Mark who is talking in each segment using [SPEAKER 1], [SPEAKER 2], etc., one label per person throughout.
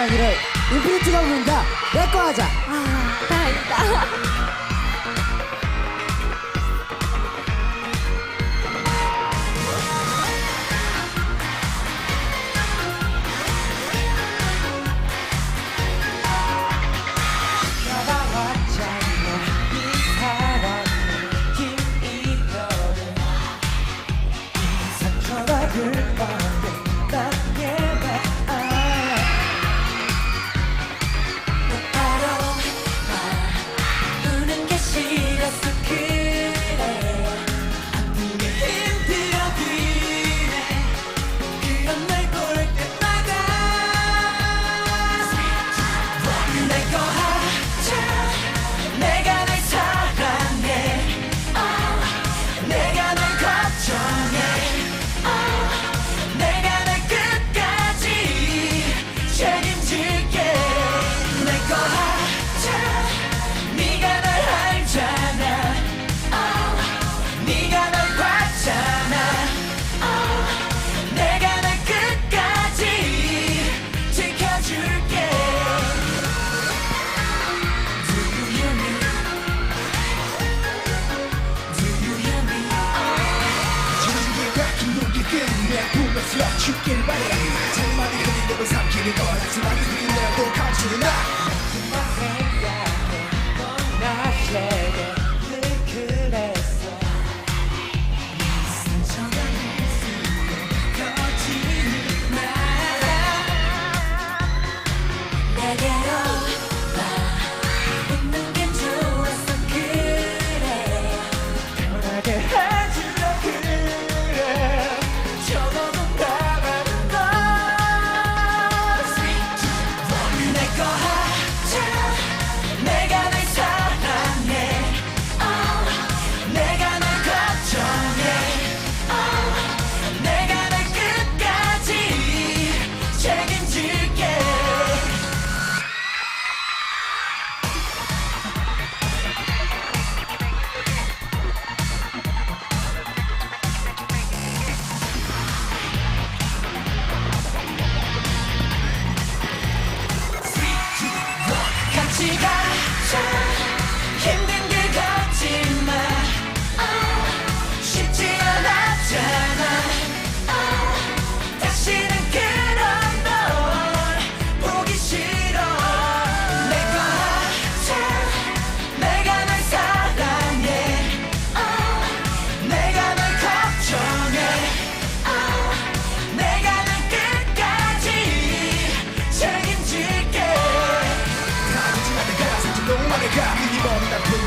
[SPEAKER 1] 이야기를 인피니트가 부른다 내 거 하자
[SPEAKER 2] 아, 다행이다.
[SPEAKER 3] 끝내
[SPEAKER 4] 보면서 죽길 바래. 장만이 흐린 을 삼키는 걸 하지만 그리 내도 감추는 나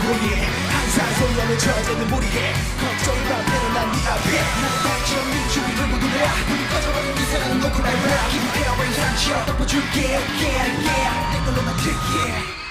[SPEAKER 4] 고에 항상 소염을 젖어는 무리에 걱정이 밤에는 난네 앞에. 난 민중이 들고 그래 우리 꺼져버린 이 사랑은 놓고 날 봐. It going 상처 덮어줄게. Yeah yeah. 내 걸로만 듣게